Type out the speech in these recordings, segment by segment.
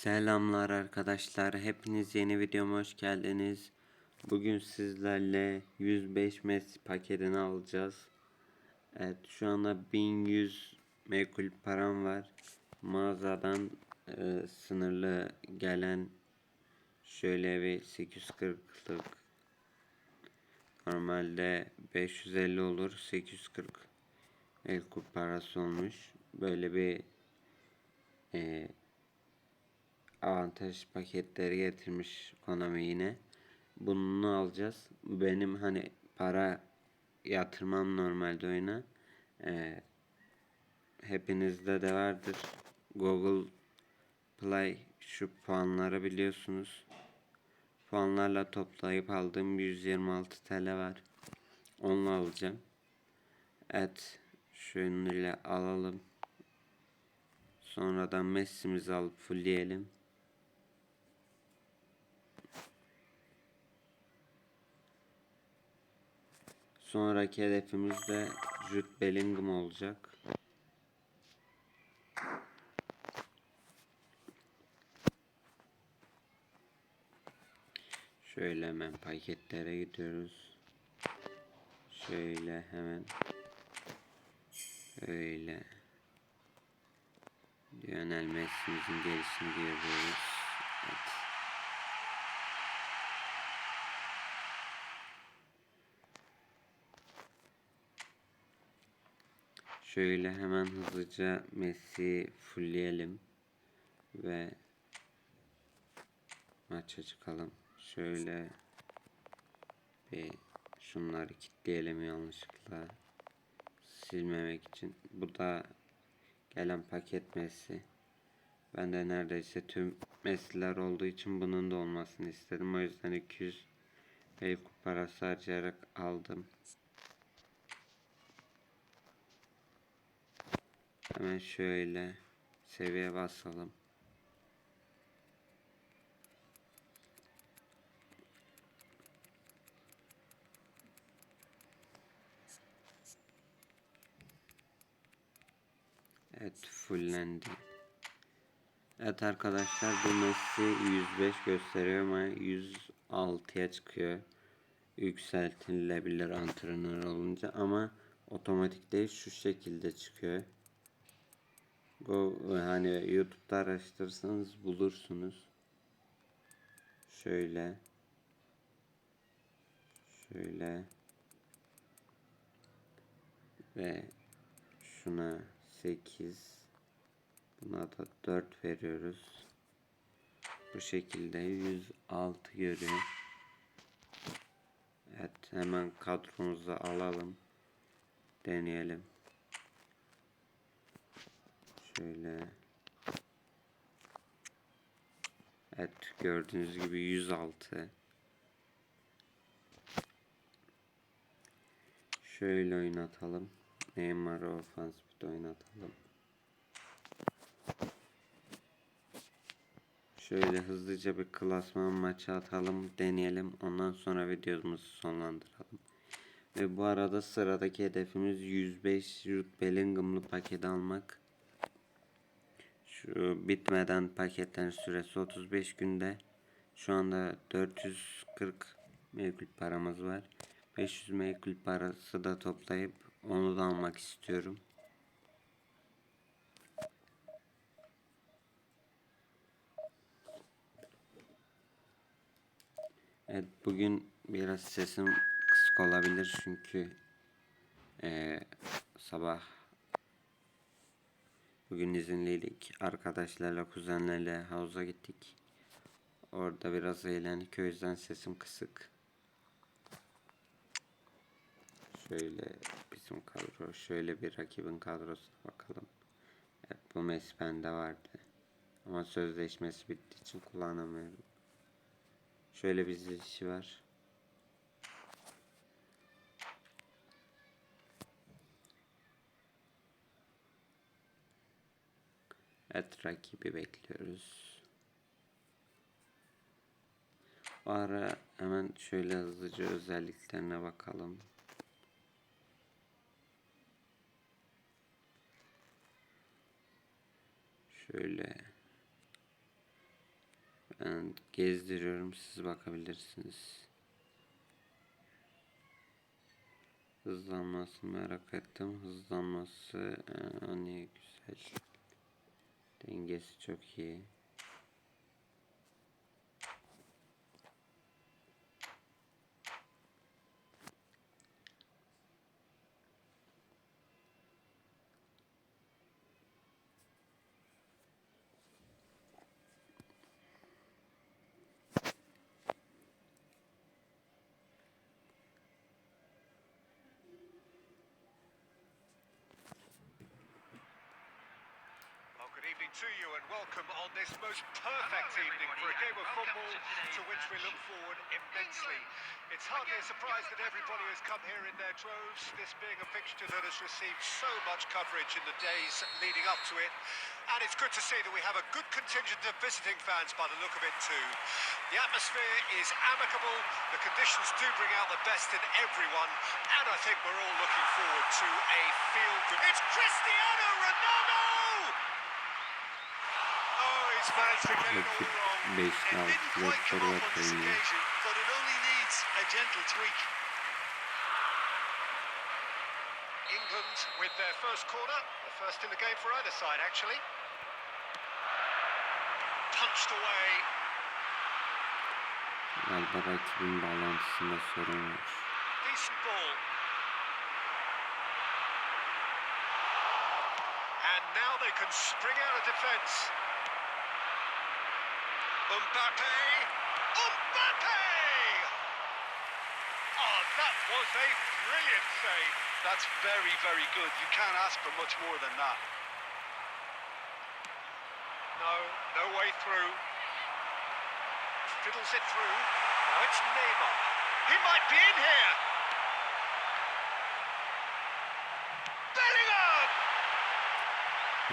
Selamlar arkadaşlar. Hepiniz yeni videoma hoş geldiniz. Bugün sizlerle 105 Messi paketini alacağız. Evet şu anda 1100 mekul param var. Mağazadan e, sınırlı gelen şöyle bir 840'lık normalde 550 olur 840 el parası olmuş. Böyle bir e, avantaj paketleri getirmiş Konami yine. Bunu alacağız. Benim hani para yatırmam normalde oyuna. Ee, hepinizde de vardır. Google Play şu puanları biliyorsunuz. Puanlarla toplayıp aldığım 126 TL var. Onu alacağım. Evet. İle alalım. Sonradan Messi'mizi alıp fullleyelim. Sonraki hedefimiz de Jude Bellingham olacak. Şöyle hemen paketlere gidiyoruz. Şöyle hemen öyle Lionel Messi'mizin gelişini görüyoruz. Evet. Şöyle hemen hızlıca Messi fullleyelim ve maça çıkalım. Şöyle bir şunları kilitleyelim yanlışlıkla silmemek için. Bu da gelen paket Messi. Ben de neredeyse tüm Messi'ler olduğu için bunun da olmasını istedim. O yüzden 200 ev parası harcayarak aldım. Hemen şöyle seviye basalım. Evet fullendi. Evet arkadaşlar bu Messi 105 gösteriyor ama 106'ya çıkıyor. Yükseltilebilir antrenör olunca ama otomatik değil şu şekilde çıkıyor. Bu hani YouTube'da araştırırsanız bulursunuz. Şöyle. Şöyle. Ve şuna 8 buna da 4 veriyoruz. Bu şekilde 106 görüyor. Evet hemen kadromuzu alalım. Deneyelim. Şöyle. Evet gördüğünüz gibi 106. Şöyle oynatalım. Neymar ofansif oynatalım. Şöyle hızlıca bir klasman maçı atalım, deneyelim. Ondan sonra videomuzu sonlandıralım. Ve bu arada sıradaki hedefimiz 105 Jude Bellingham'lı paket almak. Bitmeden paketlerin süresi 35 günde. Şu anda 440 mevkül paramız var. 500 mevkül parası da toplayıp onu da almak istiyorum. Evet bugün biraz sesim kısık olabilir çünkü e, sabah bugün izinliydik. Arkadaşlarla kuzenlerle havuza gittik. Orada biraz eğlendik o yüzden sesim kısık. Şöyle bizim kadro şöyle bir rakibin kadrosuna bakalım. Evet bu Messi bende vardı. Ama sözleşmesi bittiği için kullanamıyorum. Şöyle bir dizilişi var. Evet rakibi bekliyoruz. O ara hemen şöyle hızlıca özelliklerine bakalım. Şöyle Ben gezdiriyorum siz bakabilirsiniz. Hızlanmasını merak ettim. Hızlanması hani güzel. Dengesi çok iyi. Evening to you and welcome on this most perfect evening for a game of football to which we look forward immensely. It's hardly a surprise that everybody has come here in their droves, this being a fixture that has received so much coverage in the days leading up to it. And it's good to see that we have a good contingent of visiting fans by the look of it too. The atmosphere is amicable, the conditions do bring out the best in everyone, and I think we're all looking forward to a feel-good... It's Cristiano Ronaldo! Managed to get it all wrong. It didn't quite come forvet on this occasion, but it only needs a gentle tweak. England with their first corner, the first in the game for either side, actually. Punched away. Galiba rakibin bağlantısında sorun var. Decent ball. And now they can spring out of defence. Mbappe! Mbappe! Oh, that was a brilliant save. That's very, very good. You can't ask for much more than that. No, no way through. Fiddles it through. Now it's Neymar. He might be in here. Bellingham!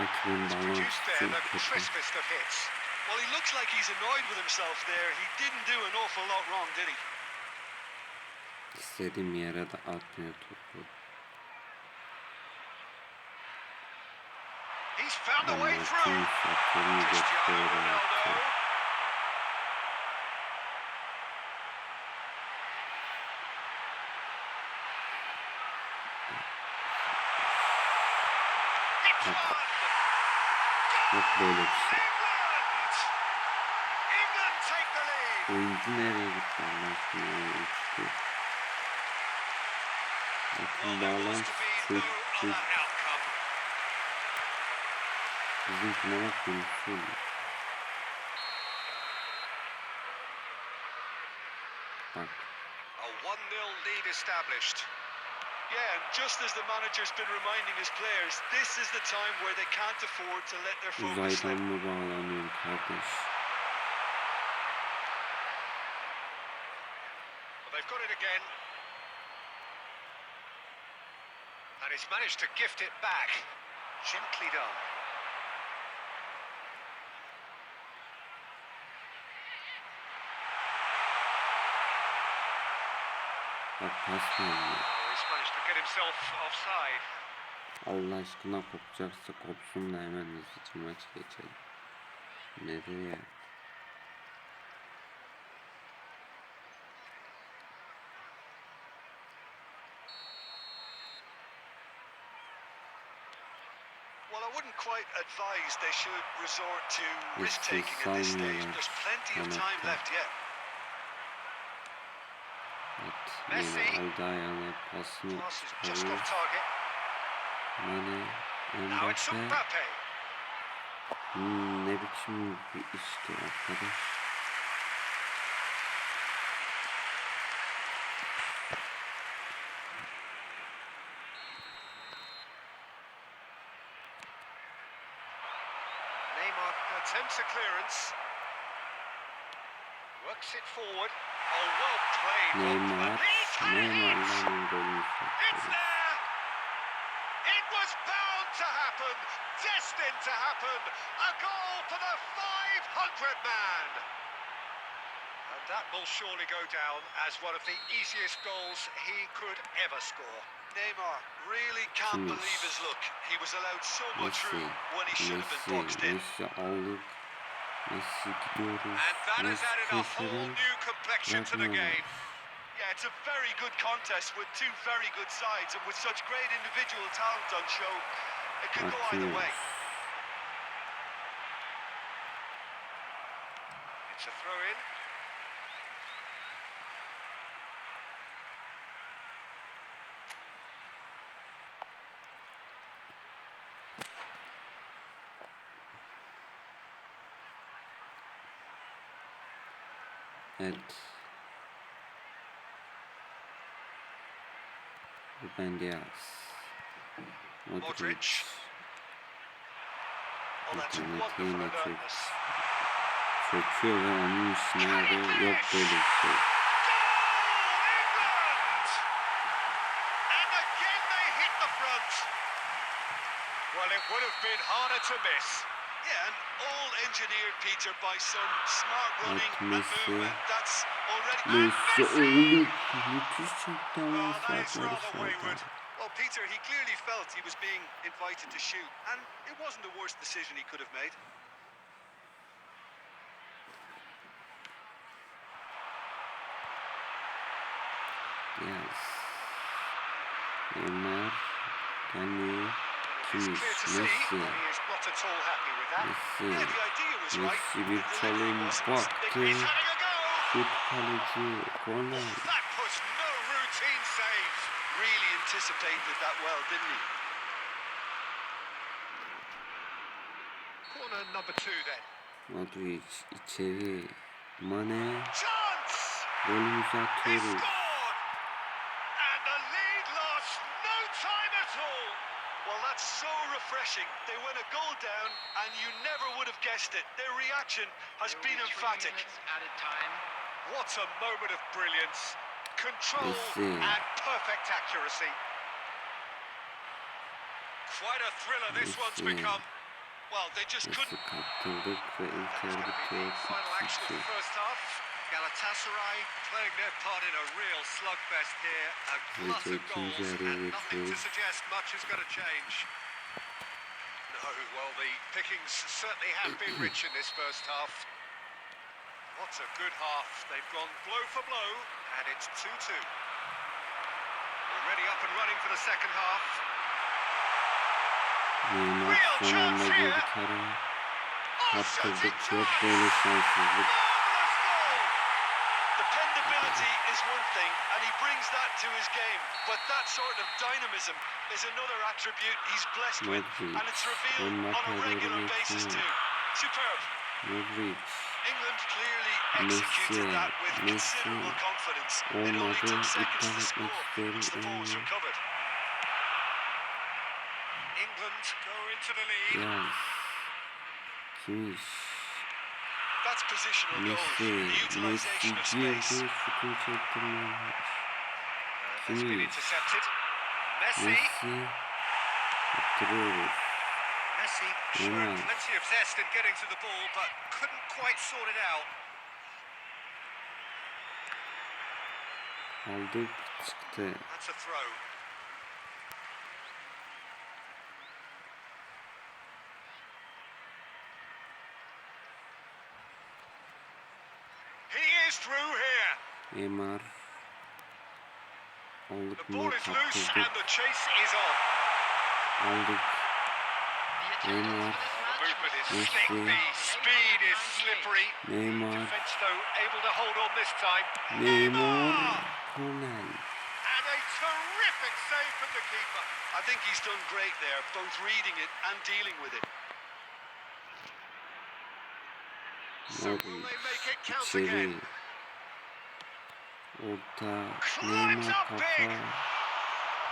It's produced there the crispest of hits. Well, he looks like he's annoyed with himself there. He didn't do an awful lot wrong, did he? İstediğim yere de atmıyor topu. He's found a way through. Cristiano Ronaldo. It's Bak. Yok böyle bir şey. England! England take the lead. Oyuncu nereye gitti Allah uçtu. Bakın bağlantı to be çok no çok other outcome. bizimkine bak unutuyor. Bak A 1-0 lead established. Yeah, and just as the manager's been reminding his players, this is the time where they can't afford to let their focus slip. uzaydan mı bağlanıyorum kardeş? It again. And he's managed to gift it back. Gently done. Bak pas vermiyor. Oh, he's managed to get himself offside. Allah aşkına kopacaksa kopsun da hemen hızlıca maç geçelim. Nedir ya? Well, I wouldn't quite advise they should resort to risk taking at this stage. There's plenty of time left yet. Evet Messi. yine aldı ayağına pasını Pass is just off target. Mane, Now it's. Mbappe. Hmm, ne biçim bir işti arkadaş. Neymar attempts a clearance. Works it forward. Oh, well played. Neymar, played. He's had it! Neymar'ın golünü It's there! It was bound to happen, destined to happen. A goal for the 500 man. And that will surely go down as one of the easiest goals he could ever score. Neymar really can't Yes. believe his luck. He was allowed so much Messi, room when he should have been Messi, boxed in. Messi aldık. Messi gidiyoruz. And that has added a whole new complexion to the game. Yeah, it's a very good contest with two very good sides and with such great individual talent on show. It could go either way. It's a throw in. Evet. Ruben Diaz. Modric. Modric. Well, that's Bakın wonderful yine alertness. Çöküyor ve onun üstüne abi yok böyle bir şey. Goal, England! And again they hit the front. Well, it would have been harder to miss. Yeah, and all engineered, Peter, by some smart running and movement. That's already. Messi oğlum müthiş çekti ama Well, that is farkları rather wayward. Well, Peter, he clearly felt he was being invited to shoot, and it wasn't the worst decision he could have made. Yes. Neymar. Kanye. It's Kimmich. clear to see Messi. that he is not at all happy with that. Messi. The idea was right. Messi bir çalım baktı. He's having a go. Şut kaleci. Corner. That was no routine save. Really anticipated that well, didn't he? Corner number two then. Modric içeri. Mane. Golümüzü atıyoruz. scored! And the lead lost no time at all. Well, that's so refreshing. They went a goal down, and you never would have guessed it. Their reaction has been emphatic. Added time. What a moment of brilliance. Control and perfect accuracy. Quite a thriller this one's Messi. become. Well, they just Messi couldn't. kaptırdık ve That is going to be the final action of the first half. Galatasaray playing their part in a real slugfest here. A glut of goals and nothing to suggest much is going to change. Well, the pickings certainly have been rich in this first half. What a good half. They've gone blow for blow, and it's 2-2. Already up and running for the second half. Real chance here. girdi kara. Oh, shooting Kaptırdık. Yok böyle şanssızlık. Marvellous goal! Dependability is one thing, and he brings that to his game. But that sort of dynamism is another attribute he's blessed with, and it's revealed on a regular basis too. Superb. England clearly executed that with considerable confidence. It only took seconds to score once the ball was recovered. England go into the lead. Yaz. Kimiş. That's positional goal, Messi. the Messi girdi. space. Şutunu çektirmiyor. Uh, that's been intercepted. Messi. Messi. Attırıyoruz. Messi showing Neymar. plenty of zest in getting to the ball, but couldn't quite sort it out. Aldık. Çıktı. That's a throw. He is through here. Neymar. Aldık The mı? ball is loose Kaptırdık. and the chase is on. Aldık. The attendance Neymar. for this match Movement is was slick, Messi. the speed is slippery. Neymar. Defence though able to hold on this time. Neymar. Corner. And a terrific save from the keeper. I think he's done great there, both reading it and dealing with it. So will they make it count İçeri. again? Orta. Climbs Neymar up kafa. big.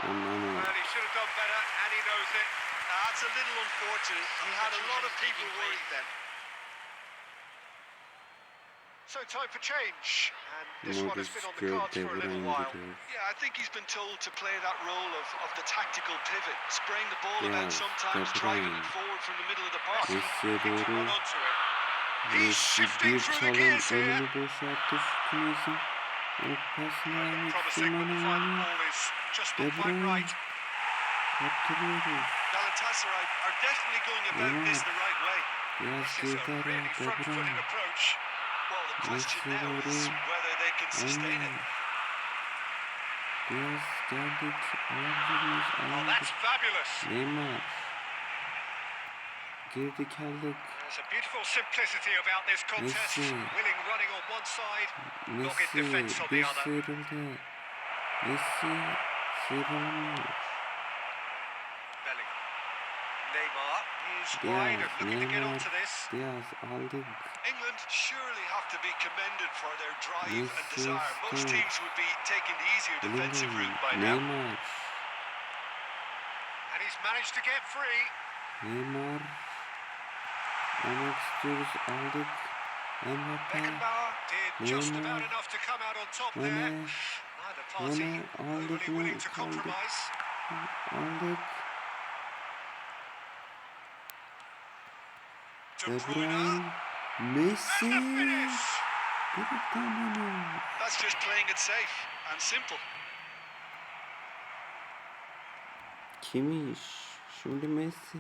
Ondan o. Well, he should have done better, and he knows it. That's a little unfortunate. He had a lot of people worried then. So time for change, and this one has been on the çıkıyor. cards for a little while. Yeah, I think he's been told to play that role of, of the tactical pivot, spraying the ball Yeah, about sometimes, driving it forward from the middle of the park. Messi'ye Looking to doğru. run onto it. He's shifting bir through the çalım gears here. O pasını almak istemem. De Bruyne. Kaptırıyoruz. Galatasaray are definitely going about this the right way. Biraz yeter De Bruyne. Geçiyor oraya. Aynen. Biraz geldik. Alabiliriz. Alabiliriz. Neymar. Girdik aldık. There's a beautiful simplicity about this contest. Willing running on one side, dogged defence on the other. Messi. Bellingham. Neymar is wide and looking to get onto this. England surely have to be commended for their drive and desire. Most teams would be taking the easier defensive route by now. Neymar, And he's managed to get free. Neymar. Almak istiyoruz. Aldık. Mbappe. Neymar. Mane. Mane aldık mı? Kaldık. Aldık. De Bruyne. Messi. That's just playing it safe and simple. Kimmiş? Şimdi Messi.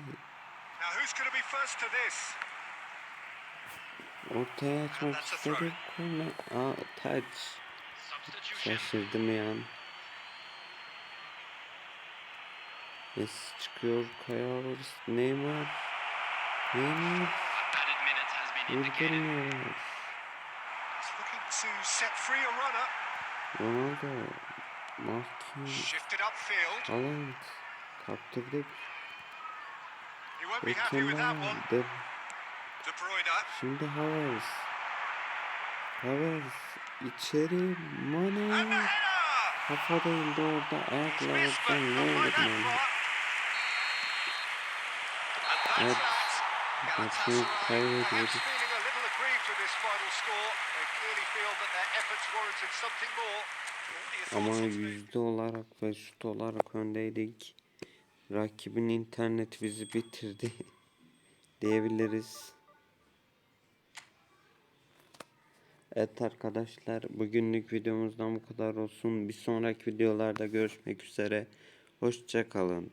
Ortaya açmak istedik ama aa taç. Şaşırdım ya. Yes çıkıyor Kaya Havertz. Neymar. Neymar. Vurdurmuyorlar. Ronaldo. Marquinhos. Haaland. Kaptırdı Beklemen de... Şimdi Havers. Havers içeri Mane. Kafa değildi orada ayaklarından yoldu Evet. Maçı kaybediyoruz. Ama yüzde olarak ve şut olarak öndeydik. Rakibin internet bizi bitirdi diyebiliriz. Evet arkadaşlar bugünlük videomuzdan bu kadar olsun. Bir sonraki videolarda görüşmek üzere. Hoşça kalın.